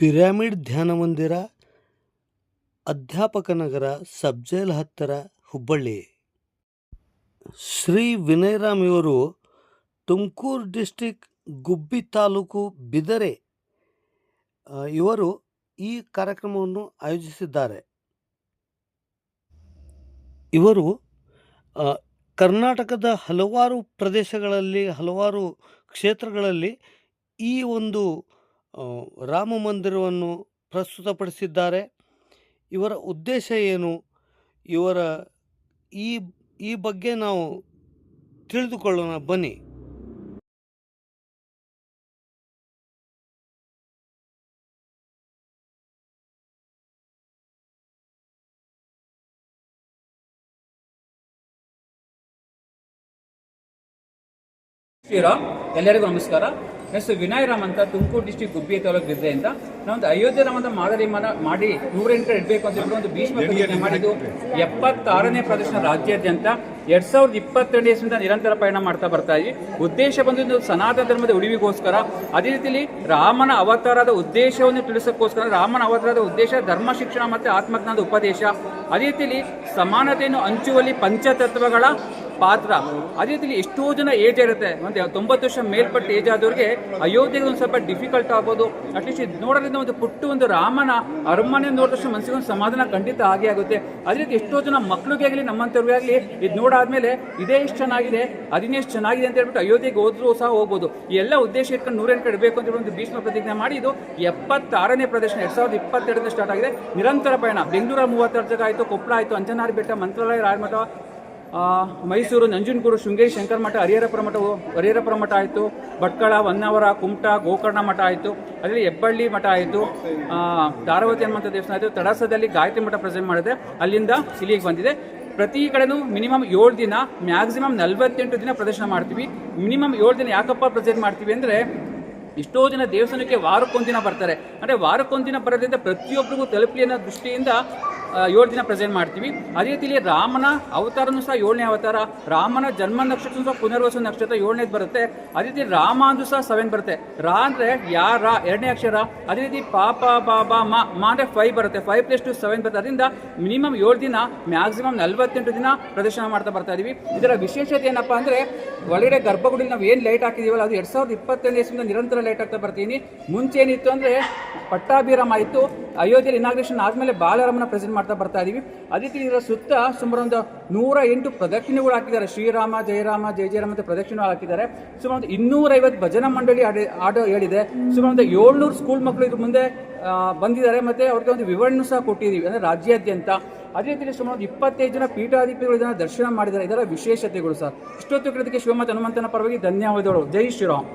Pyramid ಧ್ಯಾನ ಮಂದಿರ, ಅಧ್ಯಾಪಕ ನಗರ ಸಬ್ಜೈಲ್ ಹತ್ತಿರ ಹುಬ್ಬಳ್ಳಿ. ಶ್ರೀ ವಿನಯರಾಮ್ ಇವರು ತುಮಕೂರು ಡಿಸ್ಟಿಕ್ ಗುಬ್ಬಿ ತಾಲೂಕು ಬಿದರೆ ಇವರು ಈ ಕಾರ್ಯಕ್ರಮವನ್ನು ಆಯೋಜಿಸಿದ್ದಾರೆ. ಇವರು ಕರ್ನಾಟಕದ ಹಲವಾರು ಪ್ರದೇಶಗಳಲ್ಲಿ, ಹಲವಾರು ಕ್ಷೇತ್ರಗಳಲ್ಲಿ ಈ ಒಂದು ರಾಮ ಮಂದಿರವನ್ನು ಪ್ರಸ್ತುತಪಡಿಸಿದ್ದಾರೆ. ಇವರ ಉದ್ದೇಶ ಏನು? ಇವರ ಈ ಈ ಬಗ್ಗೆ ನಾವು ತಿಳಿದುಕೊಳ್ಳೋಣ. ಬನ್ನಿ. ಶ್ರೀರಾಮ್, ಎಲ್ಲರಿಗೂ ನಮಸ್ಕಾರ. ಹೆಸರು ವಿನಯ್ ರಾಮ್ ಅಂತ ತುಮಕೂರು ಡಿಸ್ಟಿಕ್ ಗುಬ್ಬಿ ತಾಲೂಕು ನಾವು ನಾವೊಂದು ಅಯೋಧ್ಯೆ ರಾಮದ ಮಾದರಿ ಮನ ಮಾಡಿ ನೂರೆಂಟು ಇಡಬೇಕು ಅಂತ ಒಂದು ಭೀಷ್ಮ ಪ್ರತಿಜ್ಞೆ ಮಾಡಿದ್ದು ಎಪ್ಪತ್ತಾರನೇ ಪ್ರದರ್ಶನ ರಾಜ್ಯಾದ್ಯಂತ. ಎರಡ್ ಸಾವಿರದ ಇಪ್ಪತ್ತೆರಡು ಇಸ್ವಿಯಿಂದ ನಿರಂತರ ಪಯಣ ಮಾಡ್ತಾ ಬರ್ತಾ ಇದ್ವಿ. ಉದ್ದೇಶ ಬಂದು ಇದು ಸನಾತನ ಧರ್ಮದ ಉಳಿವಿಗೋಸ್ಕರ. ಅದೇ ರೀತಿಯಲ್ಲಿ ರಾಮನ ಅವತಾರದ ಉದ್ದೇಶವನ್ನು ತಿಳಿಸೋಕ್ಕೋಸ್ಕರ ರಾಮನ ಅವತಾರದ ಉದ್ದೇಶ ಧರ್ಮ ಶಿಕ್ಷಣ ಮತ್ತು ಆತ್ಮಜ್ಞಾನದ ಉಪದೇಶ. ಅದೇ ರೀತಿಯಲ್ಲಿ ಸಮಾನತೆಯನ್ನು ಹಂಚುವಲ್ಲಿ ಪಂಚತತ್ವಗಳ ಪಾತ್ರ. ಅದೇ ರೀತಿ ಎಷ್ಟೋ ಜನ ಏಜ್ ಇರುತ್ತೆ. ಒಂದು ತೊಂಬತ್ತು ವರ್ಷ ಮೇಲ್ಪಟ್ಟ ಏಜ್ ಆದವ್ರಿಗೆ ಅಯೋಧ್ಯೆಗೆ ಒಂದು ಸ್ವಲ್ಪ ಡಿಫಿಕಲ್ಟ್ ಆಗ್ಬೋದು. ಅಟ್ಲೀಸ್ಟ್ ಇದು ನೋಡೋದ್ರಿಂದ ಒಂದು ಪುಟ್ಟ ಒಂದು ರಾಮನ ಅರಮನೆ ನೋಡಿದಷ್ಟು ಮನಸ್ಸಿಗೆ ಒಂದು ಸಮಾಧಾನ ಖಂಡಿತ ಆಗೇ ಆಗುತ್ತೆ. ಅದೇ ರೀತಿ ಎಷ್ಟೋ ಜನ ಮಕ್ಳಿಗೆ ಆಗಲಿ, ನಮ್ಮಂಥವ್ರಿಗೆ ಆಗಲಿ ಇದು ನೋಡಾದ್ಮೇಲೆ ಇದೇ ಎಷ್ಟು ಚೆನ್ನಾಗಿದೆ ಅದನ್ನೇ ಎಷ್ಟು ಚೆನ್ನಾಗಿದೆ ಅಂತ ಹೇಳ್ಬಿಟ್ಟು ಅಯೋಧ್ಯೆಗೆ ಹೋದ್ರೂ ಸಹ ಹೋಗ್ಬೋದು. ಈ ಎಲ್ಲ ಉದ್ದೇಶ ಇಟ್ಕೊಂಡು ನೂರೆಂಟು ಕಡೆ ಬೇಕು ಅಂತ ಒಂದು ಭೀಷ್ಮ ಪ್ರತಿಜ್ಞೆ ಮಾಡಿ ಇದು ಎಪ್ಪತ್ತಾರನೇ ಪ್ರದರ್ಶನ, ಎರಡು ಸಾವಿರದ ಇಪ್ಪತ್ತೆರಡನೇ ಸ್ಟಾರ್ಟ್ ಆಗಿದೆ. ನಿರಂತರ ಪಯಣ. ಬೆಂಗಳೂರ ಮೂವತ್ತಾರು ಜಾಗ ಆಯಿತು, ಕೊಪ್ಪಳ ಆಯಿತು, ಅಂಜನಾರಿ ಬೆಟ್ಟ, ಮಂತ್ರಾಲಯ, ರಾಯಮಠ ಮೈಸೂರು ನಂಜನಗೂಡು ಶೃಂಗೇರಿ ಶಂಕರ ಮಠ ಹರಿಹರಪುರ ಮಠ ಹರಿಹರಪುರ ಮಠ ಆಯಿತು, ಭಟ್ಕಳ, ಹೊನ್ನಾವರ, ಕುಮಟ, ಗೋಕರ್ಣ ಮಠ ಆಯಿತು, ಅದರಲ್ಲಿ ಹೆಬ್ಬಳ್ಳಿ ಮಠ ಆಯಿತು ಧಾರಾವತಿ ಹನುಮಂತ ದೇವಸ್ಥಾನ ಆಯಿತು, ತಡಸದಲ್ಲಿ ಗಾಯತ್ರಿ ಮಠ ಪ್ರೆಸೆಂಟ್ ಮಾಡಿದೆ, ಅಲ್ಲಿಂದ ಇಲ್ಲಿಗೆ ಬಂದಿದೆ. ಪ್ರತಿ ಕಡೆನೂ ಮಿನಿಮಮ್ ಏಳು ದಿನ ಮ್ಯಾಕ್ಸಿಮಮ್ ನಲವತ್ತೆಂಟು ದಿನ ಪ್ರದರ್ಶನ ಮಾಡ್ತೀವಿ. ಮಿನಿಮಮ್ ಏಳು ದಿನ ಯಾಕಪ್ಪ ಪ್ರೆಸೆಂಟ್ ಮಾಡ್ತೀವಿ ಅಂದರೆ, ಎಷ್ಟೋ ಜನ ದೇವಸ್ಥಾನಕ್ಕೆ ವಾರಕ್ಕೊಂದಿನ ಬರ್ತಾರೆ. ಅಂದರೆ ವಾರಕ್ಕೊಂದಿನ ಬರೋದ್ರಿಂದ ಪ್ರತಿಯೊಬ್ಬರಿಗೂ ತಲುಪಲಿ ಅನ್ನೋ ದೃಷ್ಟಿಯಿಂದ ಏಳು ದಿನ ಪ್ರೆಸೆಂಟ್ ಮಾಡ್ತೀವಿ. ಅದೇ ರೀತಿಯಲ್ಲಿ ರಾಮನ ಅವತಾರನೂ ಸಹ ಏಳನೇ ಅವತಾರ. ರಾಮನ ಜನ್ಮ ನಕ್ಷತ್ರ ಸಹ ಪುನರ್ವಸು ನಕ್ಷತ್ರ ಏಳನೇದು ಬರುತ್ತೆ. ಅದೇ ರೀತಿ ರಾಮ ಅಂದ್ರೂ ಸಹ ಸೆವೆನ್ ಬರುತ್ತೆ. ರಾ ಅಂದರೆ ಯಾರ? ಎರಡನೇ ಅಕ್ಷರ. ಅದೇ ರೀತಿ ಪಾಪ ಬಾಬಾ ಮಾ ಮಾ ಅಂದರೆ ಫೈವ್ ಬರುತ್ತೆ. ಫೈವ್ ಪ್ಲಸ್ ಟು ಸೆವೆನ್ ಬರುತ್ತೆ. ಅದರಿಂದ ಮಿನಿಮಮ್ ಏಳು ದಿನ ಮ್ಯಾಕ್ಸಿಮಮ್ ನಲ್ವತ್ತೆಂಟು ದಿನ ಪ್ರದರ್ಶನ ಮಾಡ್ತಾ ಬರ್ತಾ ಇದೀವಿ. ಇದರ ವಿಶೇಷತೆ ಏನಪ್ಪ ಅಂದರೆ ಒಳಗಡೆ ಗರ್ಭಗುಡಿ ನಾವು ಏನು ಲೈಟ್ ಹಾಕಿದೀವಲ್ಲ, ಅದು ಎರಡು ಸಾವಿರದ ಇಪ್ಪತ್ತನೇ ಇಸ್ವಿಯಿಂದ ನಿರಂತರ ಲೈಟ್ ಹಾಕ್ತಾ ಬರ್ತೀನಿ. ಮುಂಚೆ ಏನಿತ್ತು ಅಂದರೆ ಪಟ್ಟಾಭಿರಾಮ ಇತ್ತು. ಅಯೋಧ್ಯೆಯಲ್ಲಿ ಇನಾಗ್ರೇಷನ್ ಆದಮೇಲೆ ಬಾಲರಾಮನ ಪ್ರೆಸೆಂಟ್ ಮಾಡ್ತಾ ಬರ್ತಾ ಇದೀವಿ. ಅದೇ ರೀತಿ ಇದರ ಸುತ್ತ ಸುಮಾರು ಒಂದು ನೂರ ಎಂಟು ಪ್ರದಕ್ಷಿಣೆಗಳು ಹಾಕಿದ್ದಾರೆ. ಶ್ರೀರಾಮ, ಜಯರಾಮ, ಜಯ ಜಯರಾಮ ಅಂತ ಪ್ರದಕ್ಷಿಣೆ ಹಾಕಿದ್ದಾರೆ. ಸುಮಾರು ಒಂದು ಇನ್ನೂರೈವತ್ತು ಭಜನಾ ಮಂಡಳಿ ಆಡಿ ಹೇಳಿದೆ. ಸುಮಾರು ಒಂದು ಏಳ್ನೂರು ಸ್ಕೂಲ್ ಮಕ್ಕಳು ಇದ್ರ ಮುಂದೆ ಬಂದಿದ್ದಾರೆ ಮತ್ತೆ ಅವ್ರಿಗೆ ಒಂದು ವಿವರಣೆ ಸಹ ಕೊಟ್ಟಿದ್ದೀವಿ. ಅಂದರೆ ರಾಜ್ಯಾದ್ಯಂತ. ಅದೇ ರೀತಿ ಸುಮಾರು ಒಂದು ಇಪ್ಪತ್ತೈದು ಜನ ಪೀಠಾಧಿಪತಿಗಳು ಇದನ್ನು ದರ್ಶನ ಮಾಡಿದ್ದಾರೆ. ಇದರ ವಿಶೇಷತೆಗಳು ಸರ್ ಇಷ್ಟೊತ್ತು ಕೃತಿಗೆ ಶಿವಮತ ಹನುಮಂತನ ಪರವಾಗಿ ಧನ್ಯವಾದಗಳು. ಜೈ ಶ್ರೀರಾಮ್.